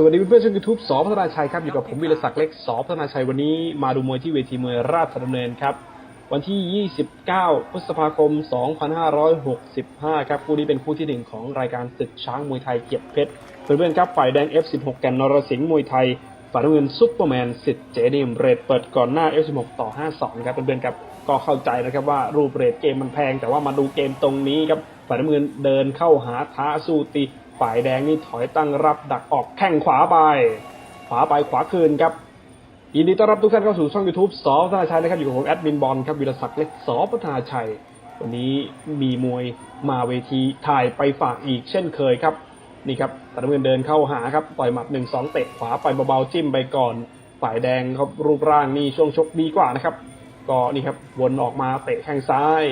สวัสดีเพื่อนๆช่องยูทูบสอพัฒนาชัยครับอยู่กับผมวิรศักดิ์เล็กสอพัฒนาชัยวันนี้มาดูมวยที่เวทีมวยราชดำเนินครับ วันที่ 29 พฤษภาคม 2565 ครับคู่นี้เป็นคู่ที่หนึ่งของรายการศึกช้างมวยไทยเกียรติเพชรเพื่อนๆครับฝ่ายแดง F16 แก่นนรสิงห์มวยไทยฝ่ายน้ำเงินซุปเปอร์แมนสิทธิ์เจนิมเรทเปิดก่อนหน้า F16 ต่อ 52 ครับเพื่อนๆครับก็เข้าใจนะครับว่ารูปเรทเกมมันแพง แต่ว่ามาดูเกมตรงนี้ครับฝ่ายน้ำเงินเดินเข้าหาท้าสู้ตี ฝ่ายแดงนี่ถอยตั้งรับดักออกแข้งขวาไป ขวาไปขวาคืนครับยินดีต้อนรับทุกท่านเข้าสู่ช่อง YouTube สอพัฒนาชัยนะครับอยู่กับผมแอดมินบอลครับวิรศักดิ์เล็กสอพัฒนาชัย วันนี้มีมวยมาเวทีถ่ายไปฝากอีกเช่นเคยครับ นี่ครับต่น้ำเงินเดินเข้าหาครับต่อยหมัดหนึ่งสองเตะขวาไปเบาๆจิ้มไปก่อน ฝ่ายแดงครับรูปร่างนี่ช่วงชกดีกว่านะครับ ก็นี่ครับวนออกมาเตะแข้งซ้าย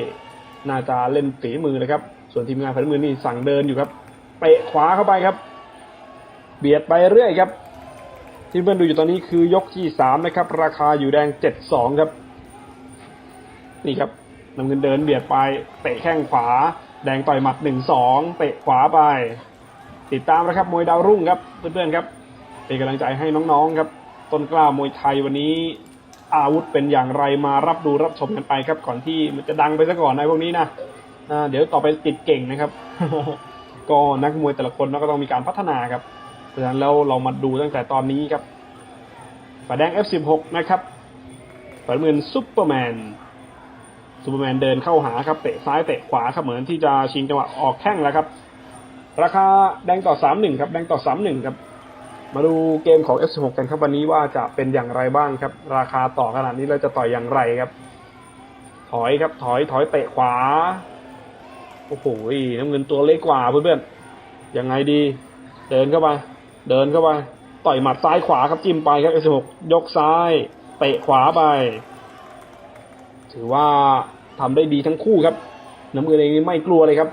น่าจะเล่นฝีมือเลยครับ ส่วนทีมงานฝ่ายน้ำเงินนี่สั่งเดินอยู่ครับ เตะขวาเข้าไปครับ เบียดไปเรื่อยครับ ที่เพื่อนดูอยู่ตอนนี้คือยกที่สามนะครับ ราคาอยู่แดงเจ็ดสองครับ นี่ครับน้ำเงินเดินเบียดไป เตะแข้งขวา แดงต่อยหมัดหนึ่งสองเตะขวาไป ติดตามนะครับมวยดาวรุ่งครับเพื่อนๆครับเป็นกำลังใจให้น้องๆครับ ต้นกล้ามวยไทยวันนี้ อาวุธเป็นอย่างไรมารับดูรับชมกันไปครับ ก่อนที่มันจะดังไปซะก่อนนะพวกนี้นะเดี๋ยวต่อไปติดเก่งนะครับ ก็นักมวยแต่ละคนก็ต้องมีการพัฒนาครับเพราะฉะนั้นแล้วเรามาดูตั้งแต่ตอนนี้ครับฝ่ายแดง F16 นะครับฝ่ายน้ำเงินซุปเปอร์แมนซุปเปอร์แมนเดินเข้าหาครับเตะซ้ายเตะขวาครับเหมือนที่จะชิงจังหวะออกแข้งแล้วครับ ราคาแดงต่อ31ครับแดงต่อ31ครับมาดูเกมของ F16 กันครับวันนี้ว่าจะเป็นอย่างไรบ้างครับ ราคาต่อขนาดนี้เราจะต่อยอย่างไรครับ ถอยครับถอยถอยเตะขวา โอ้โหน้ำเงินตัวเล็กกว่าเพื่อนๆยังไงดี เดินเข้าไป เดินเข้าไป ต่อยหมัดซ้ายขวาครับจิ้มไปครับ F16 ยกซ้ายเตะขวาไป ถือว่าทำได้ดีทั้งคู่ครับ น้ำเงินเองนี่ไม่กลัวเลยครับ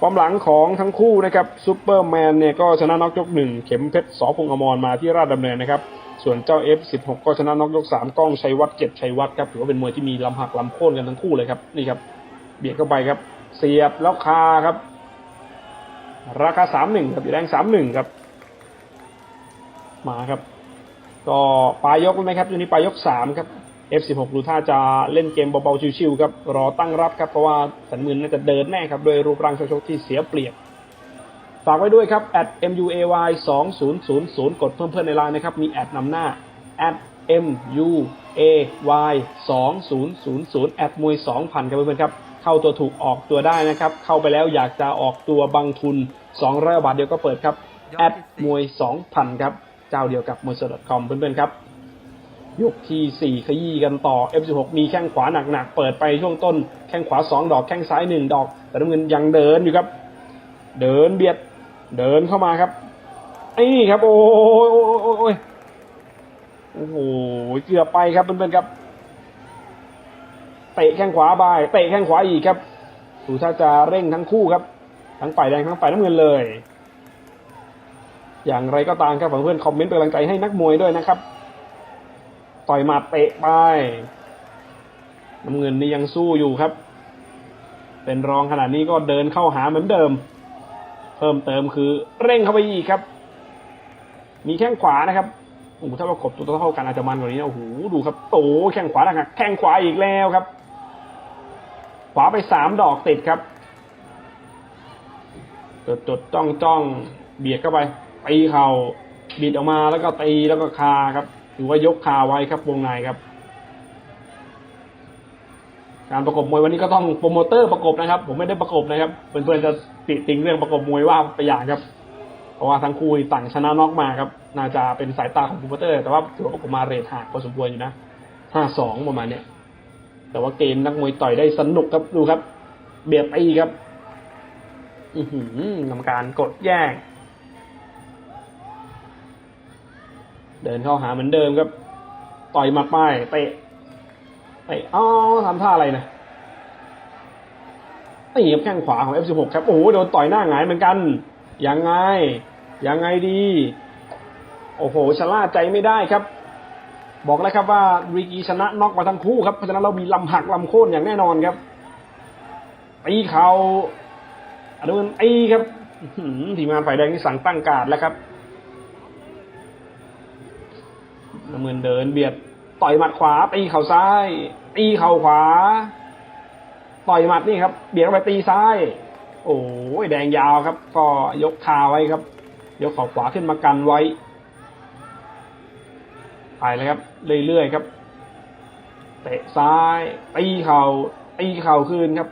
ความหลังของทั้งคู่นะครับซูเปอร์แมนเนี่ยก็ชนะน็อกยกหนึ่งเข็มเพชรสอพงอมรมาที่ราชดำเนินนะครับ ส่วนเจ้า F16 ก็ชนะน็อกยกสามก้องชัยวัฒน์เก็บชัยวัฒน์ครับถือว่าเป็นมวยที่มีลำหักลำโค่นกันทั้งคู่เลยครับนี่ครับ เบียดเข้าไปครับ เสียบแล้วคาครับ ราคาสามหนึ่งครับอยู่แรงสามหนึ่งครับ มาครับ ก็ปลายยกแล้วนะครับตัวนี้ปลายยกสามครับ F16 ดูท่าจะเล่นเกมเบาๆชิวๆครับ รอตั้งรับครับ เพราะว่าสันมือน่าจะเดินแน่ครับโดยรูปร่างชกที่เสียเปรียบ ฝากไว้ด้วยครับ at muay 2000กดเพิ่มเพื่อนในไลน์นะครับ มีแอดนำหน้า at muay 2000แอดมวย2,000ครับเพื่อนๆครับ เข้าตัวถูกออกตัวได้นะครับ เข้าไปแล้วอยากจะออกตัวบังทุน200บาทเดียวก็เปิดครับแอดมวย2,000ครับเจ้าเดียวกับมวยสด .com เพื่อนๆครับยกที่ 4 ขยี้กันต่อ F16 มีแข้งขวาหนักๆ เปิดไปช่วงต้น แข้งขวา 2 ดอกแข้งซ้าย 1 ดอก แต่น้ำเงินยังเดินอยู่ครับ เดินเบียด เดินเข้ามาครับไอ้นี่ครับ โอ้ยโอ้ยโอ้ยโอ้ยโอ้โหเกือบไปครับเพื่อนๆครับ เตะแข้งขวาบายเตะแข้งขวาอีกครับดูถ้าจะเร่งทั้งคู่ครับ ทั้งฝ่ายแดงทั้งฝ่ายน้ำเงินเลย อย่างไรก็ตามครับเพื่อนๆคอมเมนต์เป็นกำลังใจให้นักมวยด้วยนะครับ ต่อยหมัดเตะไปน้ำเงินนี่ยังสู้อยู่ครับ เป็นรองขนาดนี้ก็เดินเข้าหาเหมือนเดิม เพิ่มเติมคือเร่งเข้าไปอีกครับ มีแข้งขวานะครับโอ้โหถ้าประกบตัวเท่ากันอาจจะมันกว่านี้นะโอ้โหดูครับโตแข้งขวาหนักแข้งขวาอีกแล้วครับ ขวาไปสามดอกติดครับจดจดจ้องจ้องเบียดเข้าไปตีเข่าบิดออกมาแล้วก็ตีแล้วก็คาครับถือว่ายกคาไว้ครับวงในครับ การประกบมวยวันนี้ก็ต้องโปรโมเตอร์ประกบนะครับ ผมไม่ได้ประกบนะครับเพื่อนๆจะติติงเรื่องประกบมวยว่าไปอย่างครับ เพราะว่าทั้งคู่ต่างชนะน็อกมาครับ น่าจะเป็นสายตาของโปรโมเตอร์ แต่ว่าถือว่าประกบมาเรทห่างพอสมควรอยู่นะห้าสองประมาณเนี้ย แต่ว่าเกมนักมวยต่อยได้สนุกครับดูครับ เบียดตีครับ อือหือกรรมการกดแยก เดินเข้าหาเหมือนเดิมครับ ต่อยมัดป้ายเตะเตะอ๋อทำท่าอะไรนะนี่ครับแข้งขวาของ F16 ครับ โอ้โห โดนต่อยหน้าหงายเหมือนกัน ยังไง ยังไงดี โอ้โหชะล่าใจไม่ได้ครับ บอกแล้วครับว่ารีกีชนะน็อกมาทั้งคู่ครับเพราะฉะนั้นเรามีลำหักลำโค่นอย่างแน่นอนครับตีเขาอันนู้นตีครับทีมงานฝ่ายแดงนี่สั่งตั้งการแล้วครับน้ำเงินเดินเบียดต่อยหมัดขวาตีเข่าซ้ายตีเข่าขวา ต่อยหมัดนี่ครับ เบียดไปตีซ้าย โอ้ยแดงยาวครับ ก็ยกคาไว้ครับ ยกเข่าขวาขึ้นมากันไว้ ไปเลยครับ เรื่อยๆครับ เตะซ้ายตีเข่าตีเข่าคืนครับ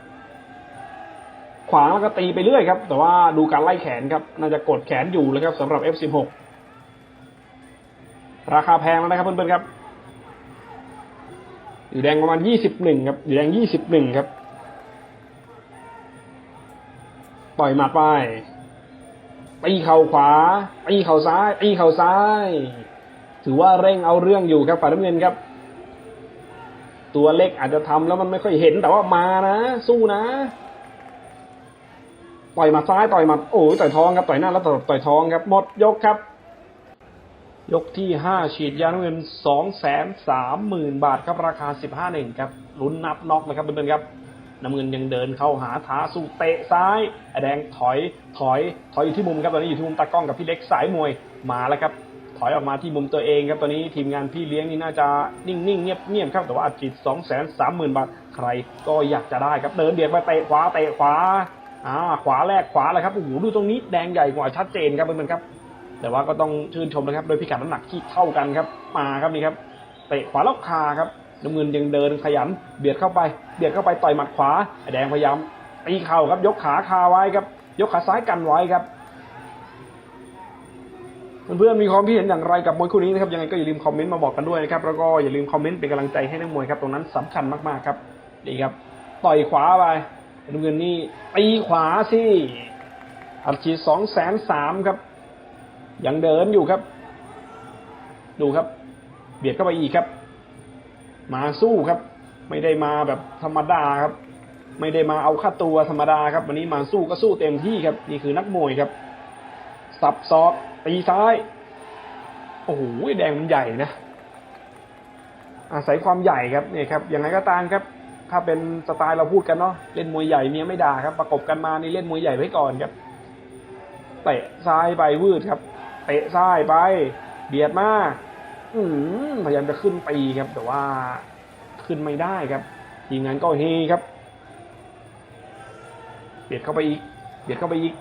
ขวางแล้วก็ตีไปเรื่อยครับ แต่ว่าดูการไล่แขนครับ น่าจะกดแขนอยู่เลยครับสำหรับ F16 ราคาแพงแล้วนะครับเพื่อนๆครับอยู่แดงประมาณ21ครับอยู่แดง21ครับ ปล่อยหมัดไปตีเข่าขวาตีเข่าซ้ายตีเข่าซ้าย ถือว่าเร่งเอาเรื่องอยู่ครับฝ่ายน้ำเงินครับ ตัวเล็กอาจจะทำแล้วมันไม่ค่อยเห็นแต่ว่ามานะสู้นะต่อยมัดซ้ายต่อยมัดโอ้ยต่อยท้องครับต่อยหน้าแล้วต่อยต่อยท้องครับหมดยกครับ ยกที่ห้าฉีดยาน้ำเงินสองแสนสามหมื่นบาทครับราคาสิบห้าหนึ่งครับลุ้นนับน็อกนะครับเพื่อนๆครับน้ำเงินยังเดินเข้าหาท้าสู้เตะซ้ายแดงถอยถอย ถอยอยู่ที่มุมครับตอนนี้อยู่ที่มุมตากล้องกับพี่เล็กสายมวยมาแล้วครับ ถอยออกมาที่มุมตัวเองครับตอนนี้ทีมงานพี่เลี้ยงนี่น่าจะนิ่งๆเงียบๆครับแต่ว่าอัดฉีดสองแสนสามหมื่นบาทใครก็อยากจะได้ครับเดินเบียดไปเตะขวาเตะขวาอ่าขวาแรกขวาเลยครับโอ้โหดูตรงนี้แดงใหญ่กว่าชัดเจนครับเพื่อนๆครับ แต่ว่าก็ต้องชื่นชมนะครับโดยพิกัดน้ำหนักที่เท่ากันครับ มาครับนี่ครับเตะขวาแล้วคาครับน้ำเงินยังเดินขยันเบียดเข้าไป เบียดเข้าไปต่อยหมัดขวาแดงพยายามตีเข่าครับยกขาคาไว้ครับ ยกขาซ้ายกันไว้ครับ เพื่อนๆมีความคิดเห็นอย่างไรกับมวยคู่นี้นะครับยังไงก็อย่าลืมคอมเมนต์มาบอกกันด้วยนะครับแล้วก็อย่าลืมคอมเมนต์เป็นกำลังใจให้นักมวยครับตรงนั้นสำคัญมากๆครับดีครับต่อยขวาไปน้ำเงินนี่ตีขวาสิอัดฉีดสองแสนสามครับ ยังเดินอยู่ครับ ดูครับ เบียดเข้าไปอีกครับ มาสู้ครับ ไม่ได้มาแบบธรรมดาครับ ไม่ได้มาเอาค่าตัวธรรมดาครับ วันนี้มาสู้ก็สู้เต็มที่ครับ นี่คือนักมวยครับ สับซอกตีซ้าย โอ้โหแดงมันใหญ่นะ อาศัยความใหญ่ครับเนี่ยครับยังไงก็ตามครับ ถ้าเป็นสไตล์เราพูดกันเนาะเล่นมวยใหญ่เมียไม่ด่าครับ ประกบกันมานี่เล่นมวยใหญ่ไว้ก่อนครับเตะซ้ายไปวืดครับเตะซ้ายไป เบียดมากอืพยายามจะขึ้นตีครับ แต่ว่าขึ้นไม่ได้ครับทีมงานก็เฮครับ เบียดเข้าไปอีก เบียดเข้าไปอีก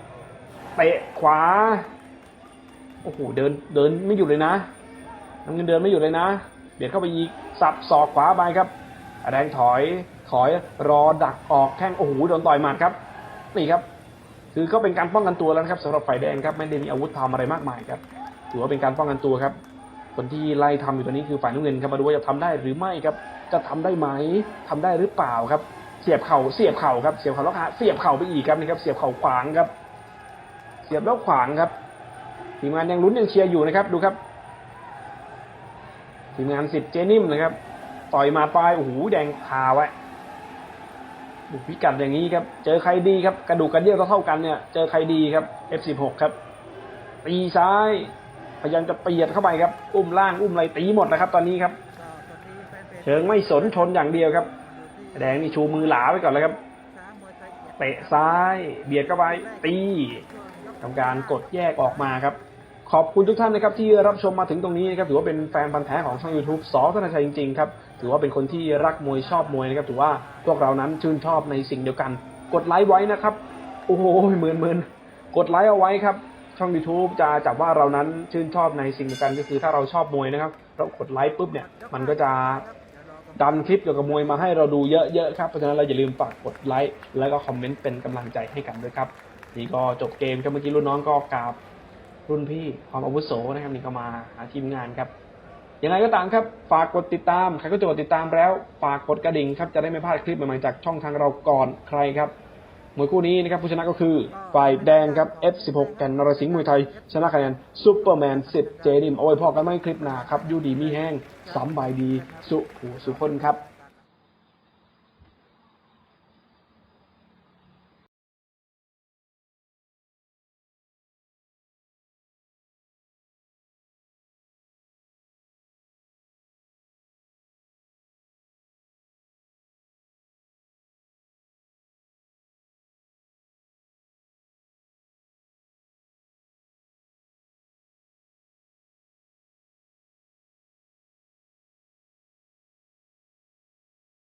เตะขวา โอ้โห เดิน เดินไม่หยุดเลยนะน้ำเงินเดินไม่หยุดเลยนะ เบียดเข้าไปอีก สับศอกขวาไปครับ แดงถอย ถอย รอดักออกแข้ง โอ้โห โดนต่อยหมัดครับ นี่ครับ คือก็เป็นการป้องกันตัวแล้วครับสำหรับฝ่ายแดงครับ ไม่ได้มีอาวุธทำอะไรมากมายครับ ถือว่าเป็นการป้องกันตัวครับ คนที่ไล่ทำอยู่ตอนนี้คือฝ่ายน้ำเงินครับ มาดูว่าจะทำได้หรือไม่ครับ จะทำได้ไหมทำได้หรือเปล่าครับ เสียบเข่า เสียบเข่าครับ เสียบเข่าแล้วขาเสียบเข่าไปอีกครับนี่ครับ เสียบเข่าขวางครับ สียบแล้วขวางครับ ทีมงานยังลุ้นยังเชียร์อยู่นะครับ ดูครับ ทีมงานสิบเจนิมนะครับ ต่อยมาปลายโอ้โหแดงคาไว้บุกพิกัดอย่างนี้ครับ เจอใครดีครับ กระดูกกระเดี่ยวเท่ากันเนี่ย เจอใครดีครับ F16 ครับตีซ้าย พยายามจะเปียดเข้าไปครับ อุ้มล่างอุ้มอะไรตีหมดนะครับ ตอนนี้ครับ เชิงไม่สนชนอย่างเดียวครับ แดงนี่ชูมือหลาไว้ก่อนเลยครับ เตะซ้าย เบียดเข้าไปตี ทำการกดแยกออกมาครับ ขอบคุณทุกท่านนะครับที่รับชมมาถึงตรงนี้นะครับถือว่าเป็นแฟนพันธ์แท้ของช่อง YouTube สอธนาชัยจริงๆครับถือว่าเป็นคนที่รักมวยชอบมวยนะครับถือว่าพวกเรานั้นชื่นชอบในสิ่งเดียวกัน กดไลค์ไว้นะครับโอ้โหหมื่นหมื่นกดไลค์เอาไว้ครับช่อง YouTube จะจับว่าเรานั้นชื่นชอบในสิ่งเดียวกันก็คือถ้าเราชอบมวยนะครับเรากดไลค์ปุ๊บเนี่ยมันก็จะดันคลิปเกี่ยวกับมวยมาให้เราดูเยอะๆครับเพราะฉะนั้นเราอย่าลืมฝากกดไลค์แล้วก็คอมเมนต์เป็นกำลังใจให้กันด้วยครับ นี่ก็จบเกมครับเมื่อกี้รุ่นน้องก็กราบรุ่นพี่ความอาวุโสนะครับนี่ก็มาหาทีมงานครับยังไงก็ตามครับ ฝากกดติดตาม ใครก็จะกดติดตามแล้ว ฝากกดกระดิ่งครับ จะได้ไม่พลาดคลิปใหม่ๆจากช่องทางเราก่อนใครครับมวยคู่นี้นะครับผู้ชนะก็คือ ฝ่ายแดงครับ F16 กันนรสิงห์มวยไทย ชนะคะแนนซูเปอร์แมน 10 เจดิม เอาไว้พอกันไม่คลิปหนาครับยูดีมีแห้งสำบายดี สุขูสุขคนครับ